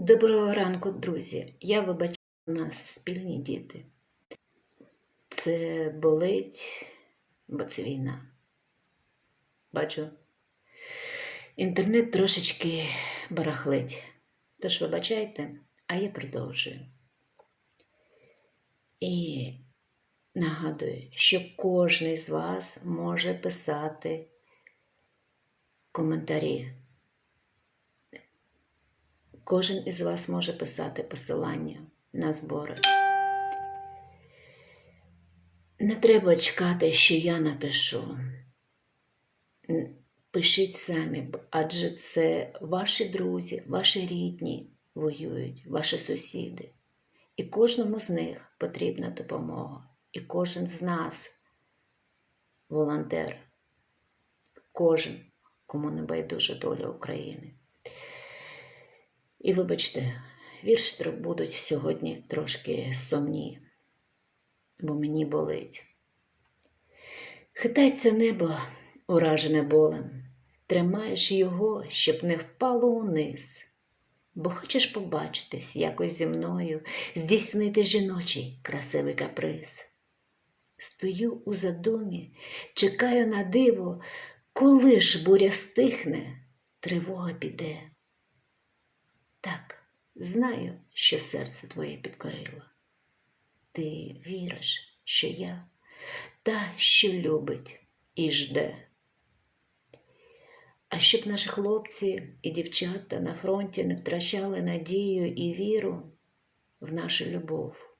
Доброго ранку, друзі. Я вибачаю, у нас спільні діти. Це болить, бо це війна. Бачу. Інтернет трошечки барахлить. Тож вибачайте, а я продовжую. І нагадую, що кожен з вас може писати коментарі. Кожен із вас може писати посилання на збори. Не треба чекати, що я напишу. Пишіть самі, адже це ваші друзі, ваші рідні воюють, ваші сусіди. І кожному з них потрібна допомога. І кожен з нас волонтер. Кожен, кому не байдужа доля України. І вибачте, вірші тро- будуть сьогодні трошки сумні, бо мені болить. Хитається небо, уражене болем, тримаєш його, щоб не впало униз, бо хочеш побачитись якось зі мною, здійснити жіночий красивий каприз. Стою у задумі, чекаю на диво, коли ж буря стихне, тривога піде. Так, знаю, що серце твоє підкорило. Ти віриш, що я та, що любить і жде. А щоб наші хлопці і дівчата на фронті не втрачали надію і віру в нашу любов,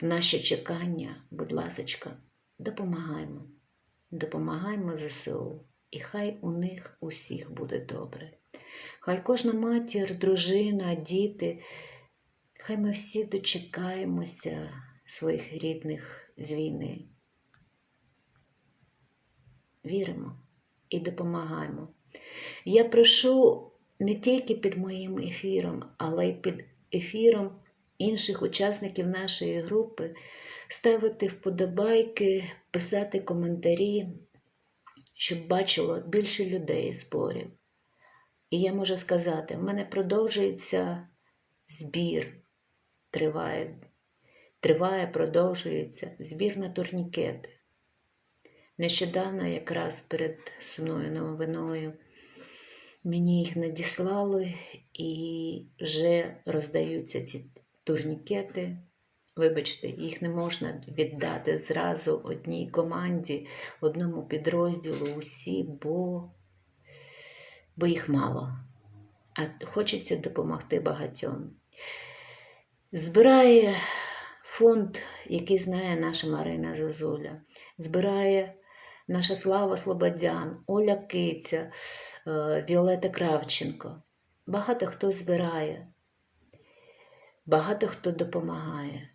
в наше чекання, будь ласочка, допомагаємо, допомагаємо ЗСУ, і хай у них усіх буде добре. Хай кожна матір, дружина, діти, хай ми всі дочекаємося своїх рідних з війни. Віримо і допомагаємо. Я прошу не тільки під моїм ефіром, але й під ефіром інших учасників нашої групи ставити вподобайки, писати коментарі, щоб бачило більше людей зборів. І я можу сказати, в мене продовжується збір, триває, триває, продовжується збір на турнікети. Нещодавно, якраз перед сумною новиною, мені їх надіслали і вже роздаються ці турнікети. Вибачте, їх не можна віддати зразу одній команді, одному підрозділу, усі, бо бо їх мало, а хочеться допомогти багатьом. Збирає фонд, який знає наша Марина Зозуля, збирає наша Слава Слободян, Оля Киця, е, Віолета Кравченко. Багато хто збирає, багато хто допомагає.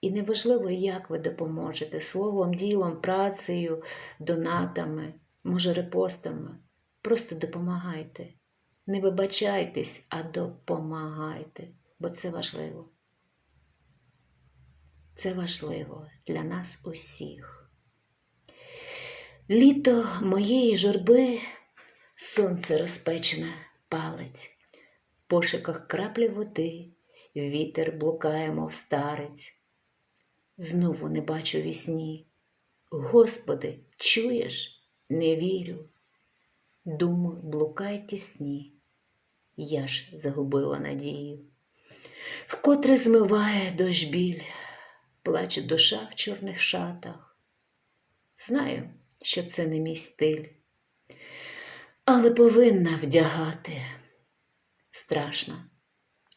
І неважливо, як ви допоможете словом, ділом, працею, донатами, може, репостами. Просто допомагайте. Не вибачайтесь, а допомагайте, бо це важливо. Це важливо для нас усіх. Літо моєї журби сонце розпечене палець, в пошуках краплі води, вітер блукає, мов старець. Знову не бачу вісні. Господи, чуєш? Не вірю. Думаю, блукай тісні. Я ж загубила надію. Вкотре змиває дощ біль, плаче душа в чорних шатах. Знаю, що це не мій стиль, але повинна вдягати. Страшна,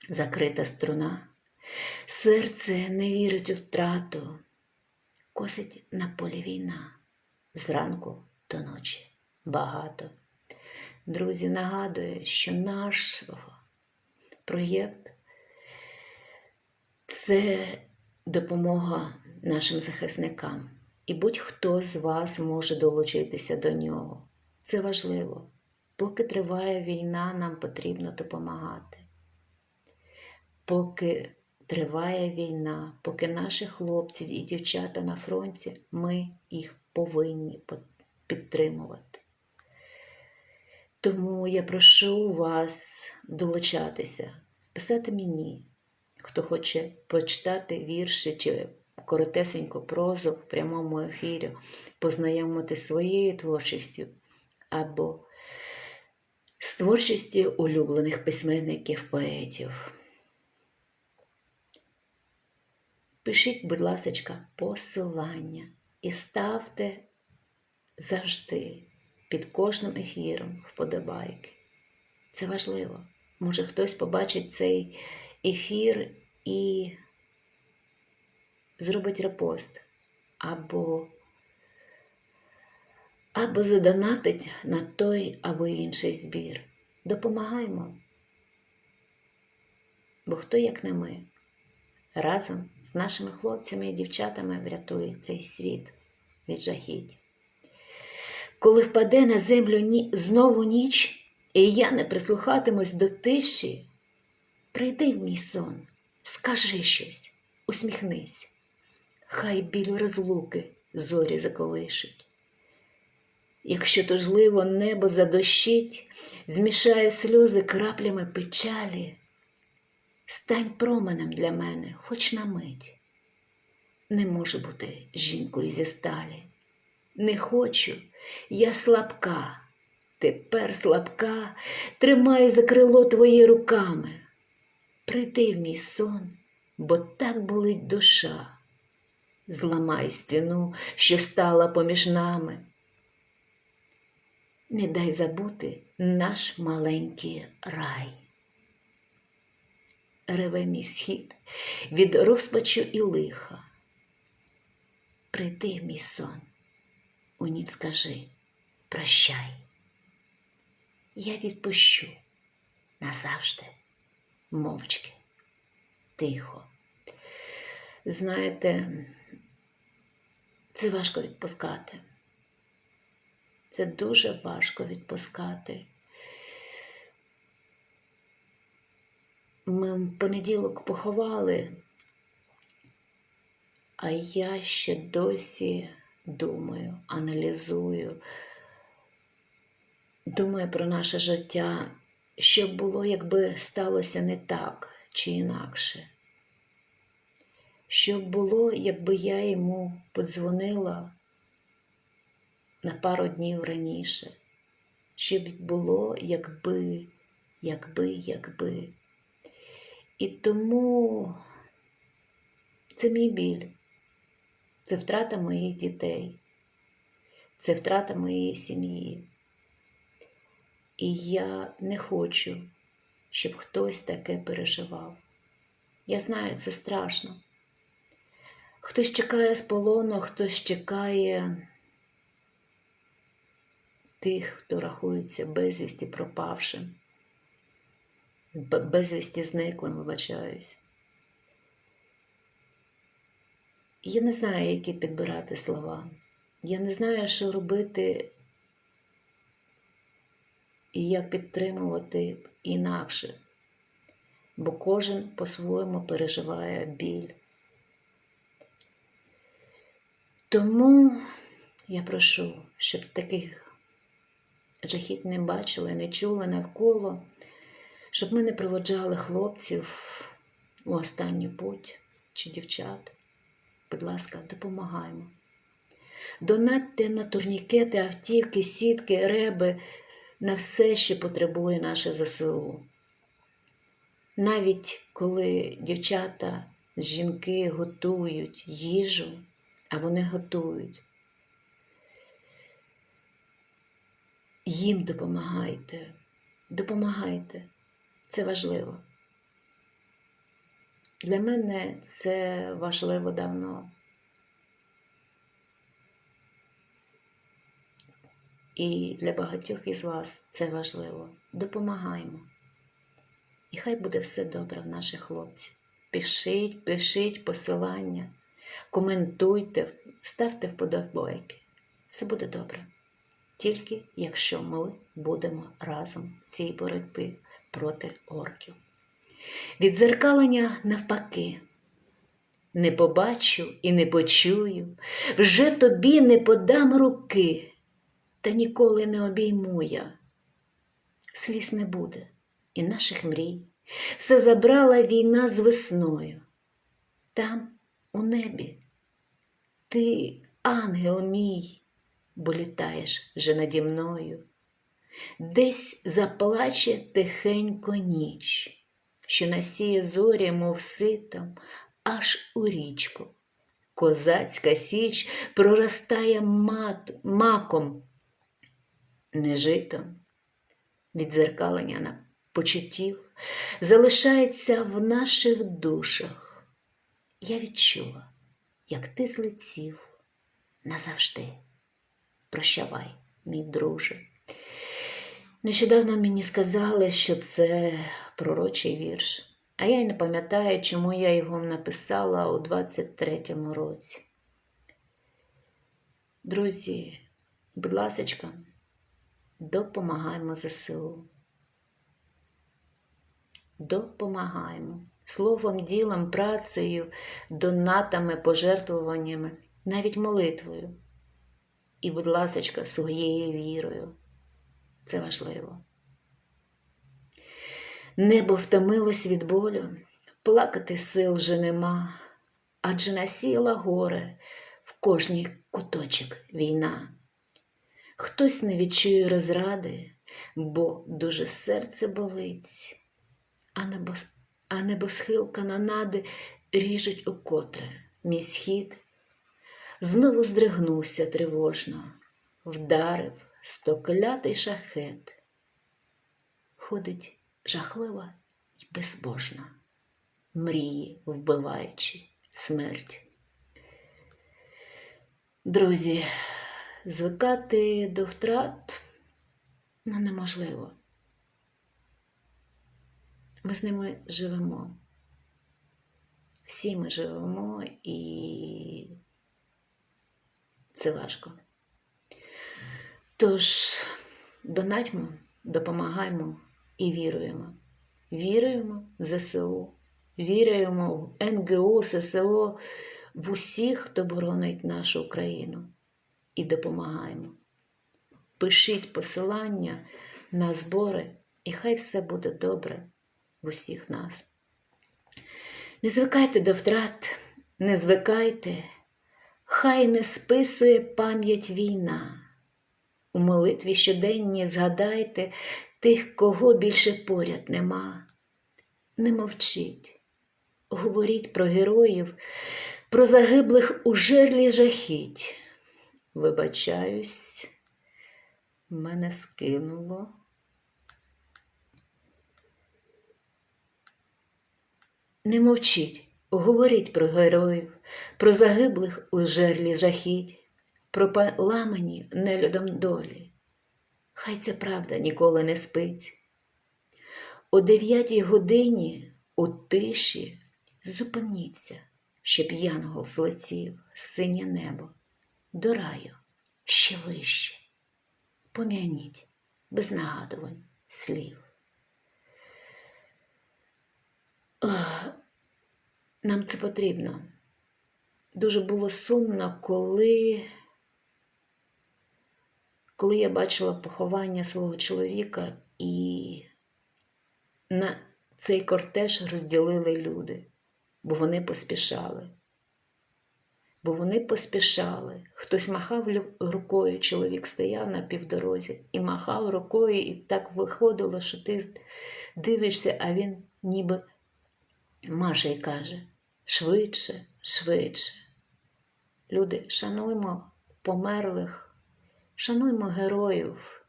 закрита струна, серце не вірить у втрату, косить на полі війна, зранку до ночі багато. Друзі, нагадую, що наш проєкт це допомога нашим захисникам. І будь-хто з вас може долучитися до нього. Це важливо. Поки триває війна, нам потрібно допомагати. Поки триває війна, поки наші хлопці і дівчата на фронті, ми їх повинні підтримувати. Тому я прошу вас долучатися, писати мені, хто хоче почитати вірші чи коротесеньку прозу в прямому ефірі, познайомити своєю творчістю або з творчістю улюблених письменників, поетів. Пишіть, будь ласка, посилання і ставте завжди під кожним ефіром вподобайки. Це важливо. Може хтось побачить цей ефір і зробить репост або або задонатить на той або інший збір. Допомагаємо. Бо хто, як не ми, разом з нашими хлопцями і дівчатами врятує цей світ від жахіть. Коли впаде на землю ні... знову ніч, і я не прислухатимусь до тиші, прийди в мій сон, скажи щось, усміхнись, хай біль розлуки зорі заколишуть. Якщо тужливо небо задощить, змішає сльози краплями печалі, стань променем для мене, хоч на мить. Не можу бути жінкою зі сталі. Не хочу, я слабка, тепер слабка, тримаю за крило твої руками. Прийди в мій сон, бо так болить душа. Зламай стіну, що стала поміж нами. Не дай забути наш маленький рай. Реве мій схід від розпачу і лиха. Прийди в мій сон, у нім скажи прощай. Я відпущу назавжди, мовчки, тихо. Знаєте, це важко відпускати. Це дуже важко відпускати. Ми в понеділок поховали, а я ще досі думаю, аналізую, думаю про наше життя, що б було, якби сталося не так чи інакше. Що б було, якби я йому подзвонила на пару днів раніше, що б було, якби, якби, якби. І тому це мій біль, це втрата моїх дітей, це втрата моєї сім'ї. І я не хочу, щоб хтось таке переживав. Я знаю, це страшно. Хтось чекає з полону, хтось чекає тих, хто рахується безвісті пропавшим, безвісті зниклим, вибачаюсь. Я не знаю, які підбирати слова. Я не знаю, що робити і як підтримувати інакше, бо кожен по-своєму переживає біль. Тому я прошу, щоб таких жахіт не бачили, не чули навколо, щоб ми не проводжали хлопців у останню путь чи дівчат. Будь ласка, допомагаємо. Донатьте на турнікети, автівки, сітки, реби, на все, що потребує наше ЗСУ. Навіть коли дівчата, жінки готують їжу, а вони готують. Їм допомагайте, допомагайте. Це важливо. Для мене це важливо давно. І для багатьох із вас це важливо. Допомагаємо. І хай буде все добре в наших хлопців. Пишіть, пишіть посилання, коментуйте, ставте вподобайки. Все буде добре. Тільки якщо ми будемо разом в цій боротьбі проти орків. Відзеркалення навпаки. Не побачу і не почую, вже тобі не подам руки, та ніколи не обійму я. сліз не буде, і наших мрій. Все забрала війна з весною. Там, у небі, ти, ангел мій, бо літаєш же наді мною. Десь заплаче тихенько ніч, що насіє зорі, мов ситом, аж у річку. Козацька січ проростає мат, маком, не житом. Відзеркалення на почуттів залишається в наших душах. Я відчула, як ти злетів назавжди. Прощавай, мій друже. Нещодавно мені сказали, що це пророчий вірш, а я й не пам'ятаю, чому я його написала у 23-му році. Друзі, будь ласочка, допомагаємо ЗСУ. Допомагаємо словом, ділом, працею, донатами, пожертвуваннями, навіть молитвою. І, будь ласочка, своєю вірою. Це важливо. Небо втомилось від болю, плакати сил вже нема, адже насіяла горе в кожній куточок війна. Хтось не відчує розради, бо дуже серце болить, а небо, а небосхил канонади ріжуть укотре мій схід. Знову здригнувся тривожно, вдарив стоклятий шахет. Ходить жахлива й безбожна, мрії, вбиваючи смерть. Друзі, звикати до втрат ну, неможливо. Ми з ними живемо. Всі ми живемо і це важко. Тож донатьмо, допомагаємо і віруємо. Віруємо в ЗСУ, віруємо в НГО, ССО, в усіх, хто боронить нашу Україну, і допомагаємо. Пишіть посилання на збори, і хай все буде добре в усіх нас. Не звикайте до втрат, не звикайте, хай не списує пам'ять війна. У молитві щоденні згадайте тих, кого більше поряд нема. Не мовчіть, говоріть про героїв, про загиблих у жерлі жахіть. Вибачаюсь, мене скинуло. Не мовчіть, говоріть про героїв, про загиблих у жерлі жахіть про нелюдом долі. Хай ця правда ніколи не спить. О дев'ятій годині у тиші зупиніться, щоб янгол злетів синє небо, до раю ще вище. Пом'яніть без нагадувань слів. Нам це потрібно. Дуже було сумно, коли коли я бачила поховання свого чоловіка, і на цей кортеж розділили люди, бо вони поспішали. Бо вони поспішали. Хтось махав рукою, чоловік стояв на півдорозі і махав рукою, і так виходило, що ти дивишся, а він ніби маше й каже: швидше, швидше. Люди, шануймо померлих. Шануймо героїв,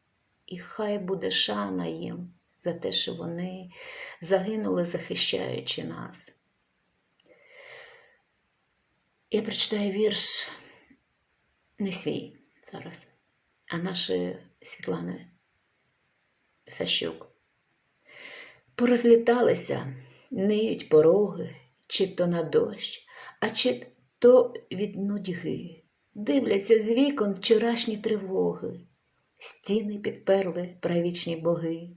і хай буде шана їм за те, що вони загинули, захищаючи нас. Я прочитаю вірш не свій зараз, а нашої Світлани Сащук. Порозліталися, ниють пороги, чи то на дощ, а чи то від нудьги. Дивляться з вікон вчорашні тривоги, стіни підперли правічні боги,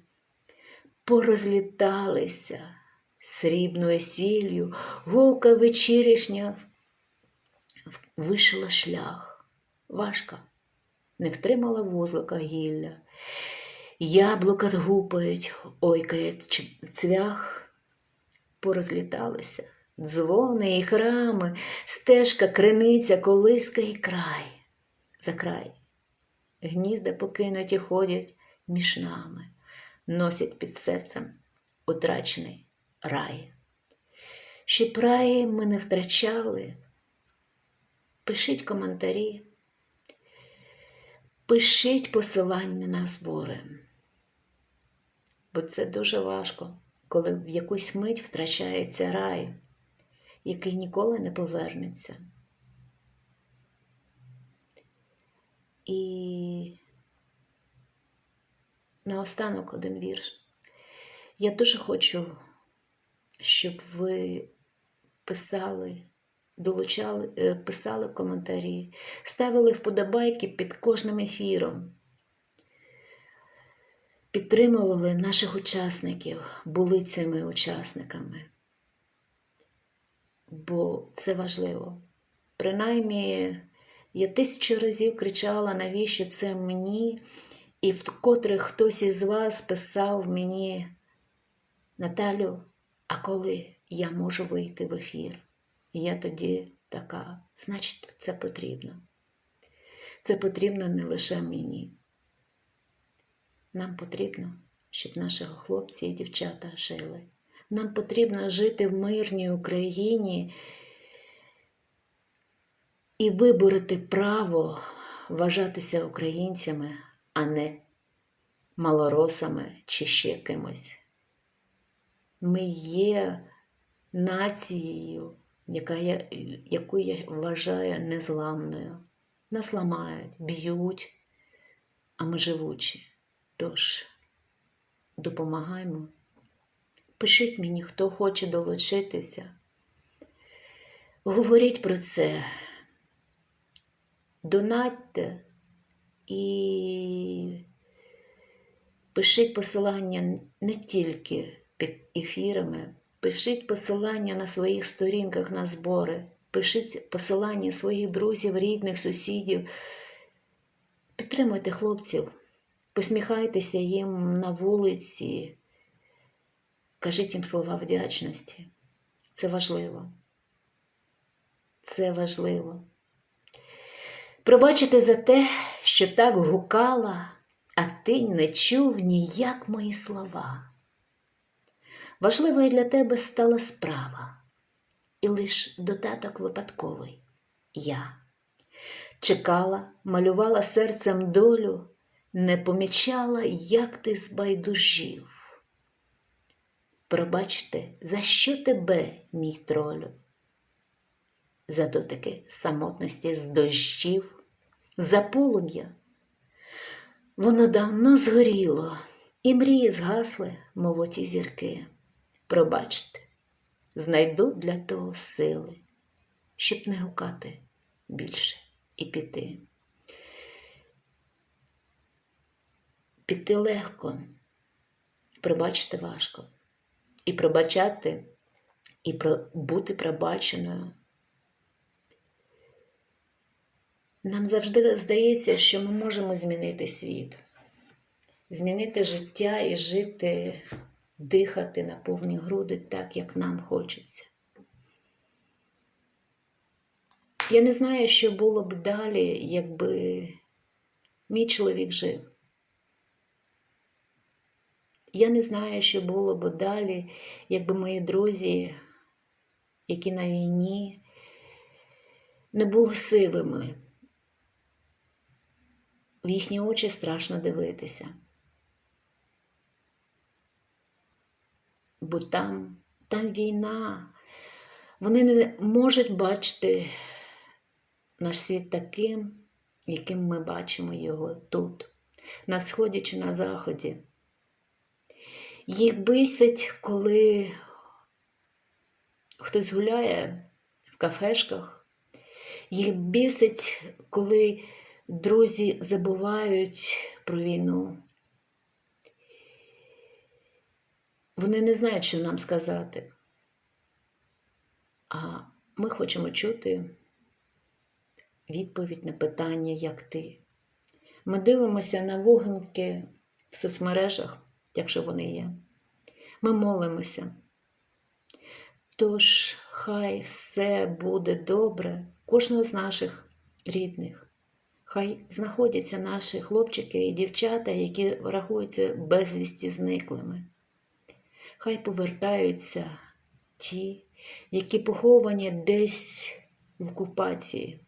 порозліталися срібною сіллю, голка вечірішня вишила шлях, важка, не втримала вузлика гілля, Яблука гупають, ойкає цвях, порозліталися дзвони і храми, стежка, криниця, колиска і край. За край. Гнізда покинуті ходять між нами, носять під серцем утрачений рай. Щоб раї ми не втрачали, пишіть коментарі, пишіть посилання на збори. Бо це дуже важко, коли в якусь мить втрачається рай, який ніколи не повернеться. І наостанок один вірш. Я дуже хочу, щоб ви писали, долучали, е, писали коментарі, ставили вподобайки під кожним ефіром, підтримували наших учасників, були цими учасниками. Бо це важливо. Принаймні, я тисячу разів кричала, навіщо це мені, і вкотре хтось із вас писав мені, Наталю, а коли я можу вийти в ефір? І я тоді така, значить, це потрібно. Це потрібно не лише мені. Нам потрібно, щоб наші хлопці і дівчата жили. Нам потрібно жити в мирній Україні і вибороти право вважатися українцями, а не малоросами чи ще кимось. Ми є нацією, яка я, яку я вважаю незламною. Нас ламають, б'ють, а ми живучі. Тож допомагаємо. Пишіть мені, хто хоче долучитися. Говоріть про це. Донатьте і пишіть посилання не тільки під ефірами, пишіть посилання на своїх сторінках на збори, пишіть посилання своїх друзів, рідних, сусідів. Підтримуйте хлопців, посміхайтеся їм на вулиці, кажіть їм слова вдячності. Це важливо. Це важливо. Пробачити за те, що так гукала, а ти не чув ніяк мої слова. Важливою для тебе стала справа, і лиш додаток випадковий я чекала, малювала серцем долю, не помічала, як ти збайдужів. Пробачте, за що тебе, мій тролю? За дотики самотності з дощів, за полум'я. Воно давно згоріло, і мрії згасли, мов оті зірки. Пробачте, знайду для того сили, щоб не гукати більше і піти. Піти легко, пробачити важко. І пробачати, і бути пробаченою. Нам завжди здається, що ми можемо змінити світ, змінити життя і жити, дихати на повні груди так, як нам хочеться. Я не знаю, що було б далі, якби мій чоловік жив. Я не знаю, що було б далі, якби мої друзі, які на війні, не були сивими. В їхні очі страшно дивитися. Бо там, там війна. Вони не можуть бачити наш світ таким, яким ми бачимо його тут, на сході чи на заході. Їх бисить, коли хтось гуляє в кафешках, їх бісить, коли друзі забувають про війну. Вони не знають, що нам сказати. А ми хочемо чути відповідь на питання, як ти. Ми дивимося на вогники в соцмережах, якщо вони є. Ми молимося. Тож, хай все буде добре кожного з наших рідних. Хай знаходяться наші хлопчики і дівчата, які рахуються безвісті зниклими. Хай повертаються ті, які поховані десь в окупації.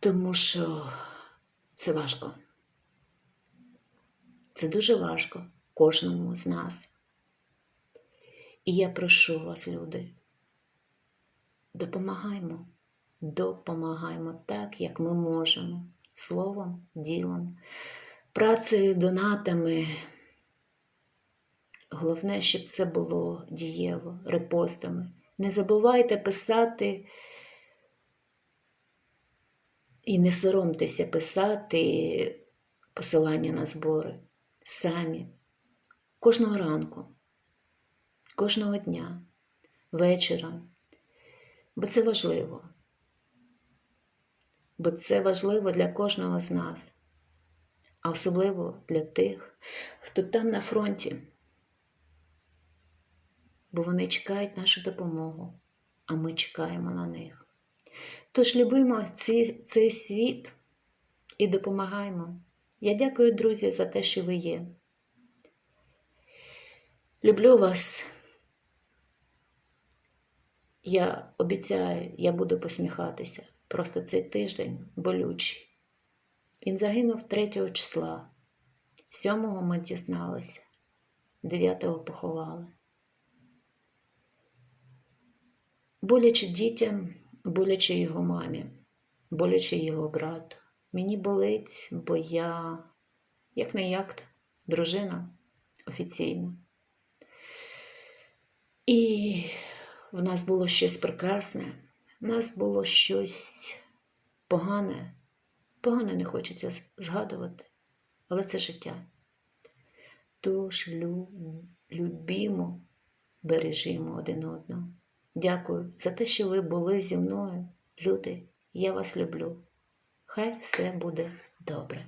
Тому що це важко. Це дуже важко кожному з нас. І я прошу вас, люди, допомагаймо, допомагаймо так, як ми можемо, словом, ділом, працею, донатами. Головне, щоб це було дієво, репостами. Не забувайте писати і не соромтеся писати посилання на збори самі кожного ранку, кожного дня, вечора. Бо це важливо. Бо це важливо для кожного з нас, а особливо для тих, хто там на фронті. Бо вони чекають нашу допомогу, а ми чекаємо на них. Тож любимо ці, цей світ і допомагаємо. Я дякую, друзі, за те, що ви є. Люблю вас. Я обіцяю, я буду посміхатися. Просто цей тиждень болючий. Він загинув 3 числа. 7-го ми дізналися, 9-го поховали. Боляче дітям, боляче його мамі, боляче його брату. Мені болить, бо я, як не як, дружина офіційна. І в нас було щось прекрасне, в нас було щось погане. Погане не хочеться згадувати, але це життя. Тож любімо, бережімо один одного. Дякую за те, що ви були зі мною, люди. Я вас люблю. Хай все буде добре.